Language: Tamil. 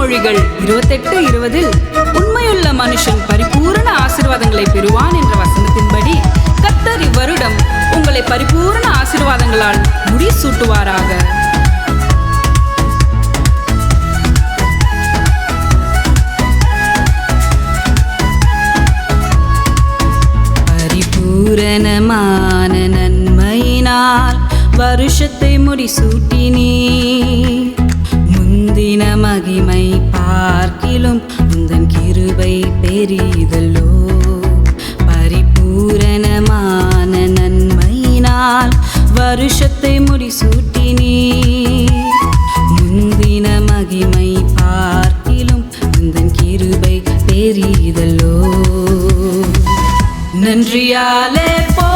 மொழிகள். இருபத்தெட்டு இருபதில் உண்மையுள்ள மனுஷன் பரிபூரண ஆசீர்வாதங்களை பெறுவான் என்ற வசனத்தின்படி கத்தர் இவ்வருடம் உங்களை பரிபூரண ஆசீர்வாதங்களால் முடிசூட்டுவாராக. பரிபூரணமான நன்மையினால் வருஷத்தை முடிசூட்டினீ முந்தின மகிமை பார்க்கிலும் உந்தன் கிருபை பெரிதல்லோ. பரிபூரணமான நன்மையினால் வருஷத்தை முடிசூட்டினே முந்தின மகிமை பார்க்கிலும் உந்தன் கிருபை பெரிதல்லோ. நன்றியாலே போ